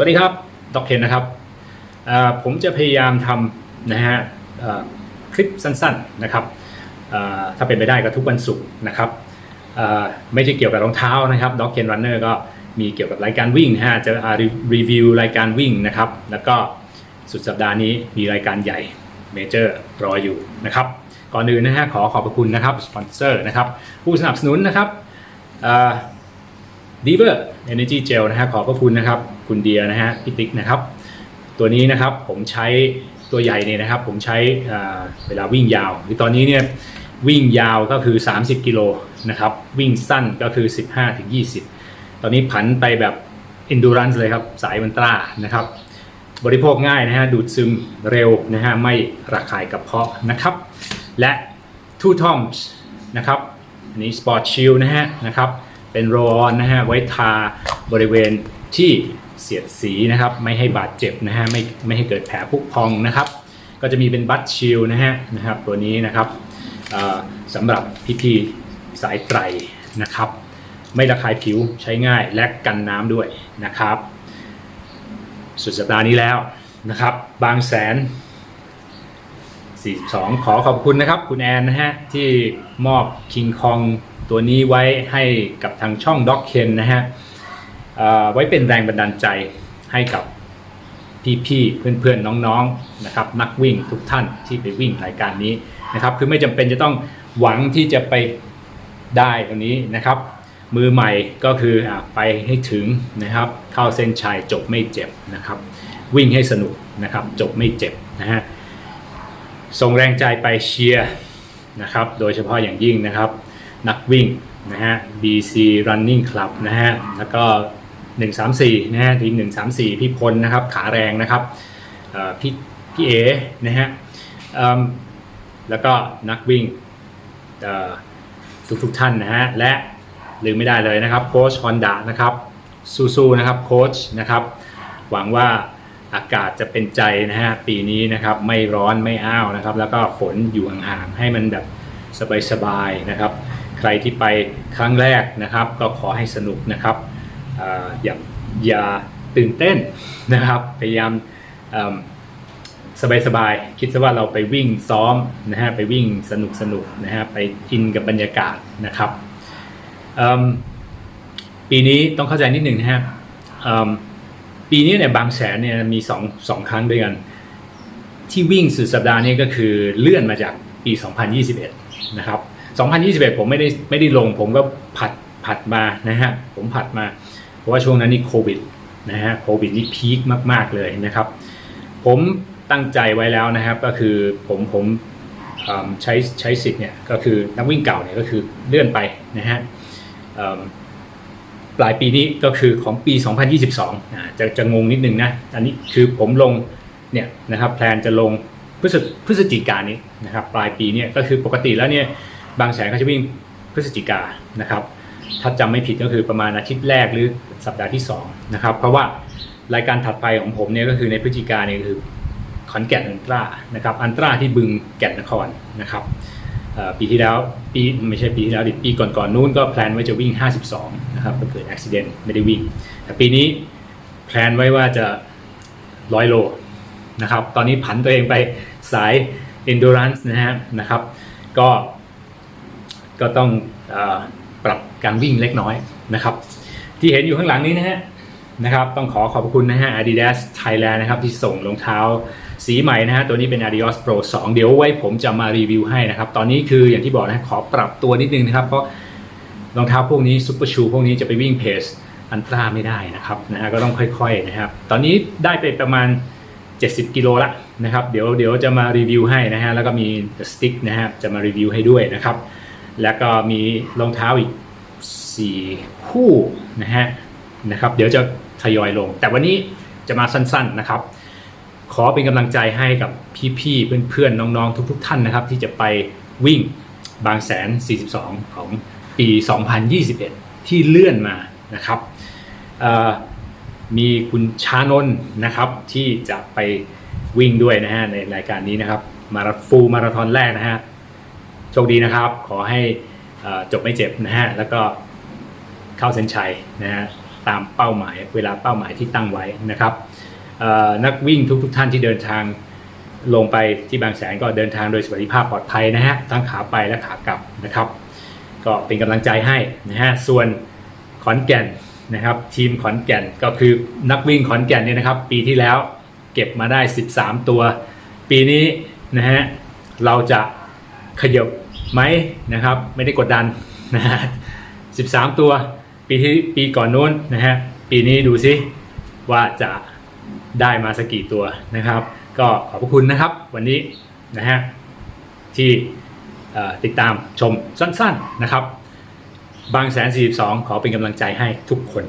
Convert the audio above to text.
วัสดีครับดอกเคนนะครับผมจะพยายามทำนะฮะคลิปสั้นๆนะครับถ้าเป็นไปได้ก็ทุกวันศุกร์นะครับไม่ใช่เกี่ยวกับรองเท้านะครับด็อกเคนรันเนอร์ก็มีเกี่ยวกับรายการวิ่งนะฮะจะรีรีวิวรายการวิ่งนะครับแล้วก็สุดสัปดาห์นี้มีรายการใหญ่เมเจอร์รออยู่นะครับก่อนอื่นนะฮะขอขอบพระคุณนะครับสปอนเซอร์นะครับผู้สนับสนุนนะครับ เอ่อ d ีเวอร์เอเนจีเจลนะฮะขอบพระคุณนะครับ คุณเดียนะฮะพี่ติ๊กนะครับ ตัวนี้นะครับผมใช้ตัวใหญ่เนี่ยนะครับ ผมใช้เวลาวิ่งยาวคือตอนนี้เนี่ยวิ่งยาวก็คือ 30 กิโลนะครับ วิ่งสั้นก็คือ 15ถึง20 ตอนนี้ผันไปแบบ endurance เลยครับ สายมันตรานะครับ บริโภคง่ายนะฮะ ดูดซึมเร็วนะฮะ ไม่ระคายกระเพาะนะครับ และ Two Toms นะครับ อันนี้ Sport Shield นะฮะนะครับ เป็นโรลออนนะฮะไว้ทาบริเวณที่เสียดสีนะครับ ไม่ให้บาดเจ็บนะฮะไม่ไม่ให้เกิดแผลพุพองนะครับ ก็จะมีเป็นบัตชิลนะฮะนะครับ ตัวนี้นะครับสำหรับพี่ๆสายไตรนะครับ ไม่ระคายผิวใช้ง่ายและกันน้ำด้วยนะครับ สุดสัปดาห์นี้แล้วนะครับ บางแสน 42 ขอขอบคุณนะครับ คุณแอนนะฮะที่มอบคิงคอง ตัวนี้ไว้ให้กับทางช่องด็อกเคนนะฮะไว้เป็นแรงบันดาลใจให้กับพี่ๆเพื่อนๆน้องๆนะครับนักวิ่งทุกท่านที่ไปวิ่งรายการนี้นะครับ คือไม่จำเป็นจะต้องหวังที่จะไปได้ตรงนี้นะครับ มือใหม่ก็คืออไปให้ถึงนะครับ เข้าเส้นชัยจบไม่เจ็บนะครับ วิ่งให้สนุกนะครับ จบไม่เจ็บนะฮะส่งแรงใจไปเชียร์นะครับ โดยเฉพาะอย่างยิ่งนะครับ นักวิ่งนะฮะ BC Running Club นะฮะ แล้วก็ 134 นะฮะ ทีม 134 พี่พลนะครับ ขาแรงนะครับพี่พี่เอนะฮะแล้วก็นักวิ่งเอ่อทุกทท่านนะฮะ และลืมไม่ได้เลยนะครับ โค้ชฮอนดานะครับสู้ๆนะครับโค้ชนะครับ หวังว่าอากาศจะเป็นใจนะฮะ ปีนี้นะครับ ไม่ร้อนไม่อ้าวนะครับ แล้วก็ฝนอยู่ห่างๆให้มันแบบสบายๆนะครับ ใครที่ไปครั้งแรกนะครับ ก็ขอให้สนุกนะครับออย่าอย่าตื่นเต้นนะครับ พยายามสบายสบายๆ คิดซะว่าเราไปวิ่งซ้อมนะฮะไปวิ่งสนุกสนุกๆนะฮะไปอินกับบรรยากาศนะครับปีนี้ต้องเข้าใจนิดหนึ่งนะฮะปีนี้เนี่ยบางแสนเนี่ยมีสองสองครั้งด้วยกัน ที่วิ่งสุดสัปดาห์นี้ก็คือเลื่อนมาจากปี 2021 นะครับ 2021 ผมไม่ได้ไม่ได้ลง ผมก็ผัดผัดมานะฮะผมผัดมา เพราะว่าช่วงนั้นนี่โควิดนะฮะโควิดนี่พีคมาก ๆ เลยนะครับ ผมตั้งใจไว้แล้วนะครับก็คือผมผมใช้ใช้สิทธิ์เนี่ยก็คือนักวิ่งเก่าเนี่ยก็คือเลื่อนไปนะฮะปลายปีนี้ก็คือของปี 2022อ่าจะจะงงนิดนึงนะ อันนี้คือผมลงเนี่ยนะครับแพลนจะลงพฤศพฤศจิกานี้นะครับปลายปีเนี่ยก็คือปกติแล้วเนี่ย บางแสนเขาจะวิ่งพฤศจิกานะครับ ถ้าจำไม่ผิดก็คือประมาณอาทิตย์แรกหรือสัปดาห์ที่2นะครับ เพราะว่ารายการถัดไปของผมเนี่ยก็คือในพฤศจิกาเนี่ยคือขอนแก่นอันตรานะครับ อันตราที่บึงแก่นนครนะครับปีที่แล้วปีไม่ใช่ปีที่แล้วดิปีก่อนๆนนู้นก็แพลนไว้จะวิ่ง 52 นะครับก็เกิดอุบิเหตุไม่ได้วิ่ง แต่ปีนี้แพลนไว้ว่าจะ100โลนะครับ ตอนนี้ผันตัวเองไปสาย endurance นะฮะนะครับ ก็ ก็ต้องอปรับการวิ่งเล็กน้อยนะครับ ที่เห็นอยู่ข้างหลังนี้นะฮะนะครับ ต้องขอขอบคุณนะฮะ Adidas Thailand นะครับ ที่ส่งรองเท้าสีใหม่นะฮะ ตัวนี้เป็น Adios Pro 2 เดี๋ยวไว้ผมจะมารีวิวให้นะครับ ตอนนี้คืออย่างที่บอกนะขอปรับตัวนิดนึงนะครับ เพราะรองเท้าพวกนี้ซุปเปอร์ชูพวกนี้จะไปวิ่งเพจอันตราไม่ได้นะครับนะฮะก็ต้องค่อยๆนะครับ ตอนนี้ได้ไปประมาณ 70 กิโลละนะครับ เดี๋ยวเดี๋ยวจะมารีวิวให้นะฮะ แล้วก็มีสติ๊กนะฮะ จะมารีวิวให้ด้วยนะครับ แล้วก็มีรองเท้าอีก 4 คู่นะฮะนะครับ เดี๋ยวจะทยอยลง แต่วันนี้จะมาสั้นๆนะครับ ขอเป็นกำลังใจให้กับพี่ๆเพื่อนๆน้องๆทุก ๆ ท่านนะครับ ที่จะไปวิ่งบางแสน 42 ของปี 2021 ที่เลื่อนมานะครับมีคุณชานนนะครับที่จะไปวิ่งด้วยนะฮะในรายการนี้นะครับมาราฟูลมาราธอนแรกนะฮะ โชคดีนะครับ ขอให้จบไม่เจ็บนะฮะแล้วก็เข้าเส้นชัยนะฮะตามเป้าหมายเวลาเป้าหมายที่ตั้งไว้นะครับนักวิ่งทุกๆท่านที่เดินทางลงไปที่บางแสนก็เดินทางโดยสวัสดิภาพปลอดภัยนะฮะทั้งขาไปและขากลับนะครับ ก็เป็นกำลังใจให้นะฮะส่วนขอนแก่นนะครับ ทีมขอนแก่นก็คือนักวิ่งขอนแก่นเนี่ยนะครับ ปีที่แล้วเก็บมาได้ 13 ตัว ปีนี้นะฮะเราจะ ขยบไหมนะครับ ไม่ได้กดดันนะฮะ13ตัวปีที่ปีก่อนนู้นนะฮะปีนี้ดูซิว่าจะได้มาสักกี่ตัวนะครับ ก็ขอบพระคุณนะครับวันนี้นะฮะที่ติดตามชมสั้นๆนะครับ บางแสน 42 ขอเป็นกำลังใจให้ทุกคน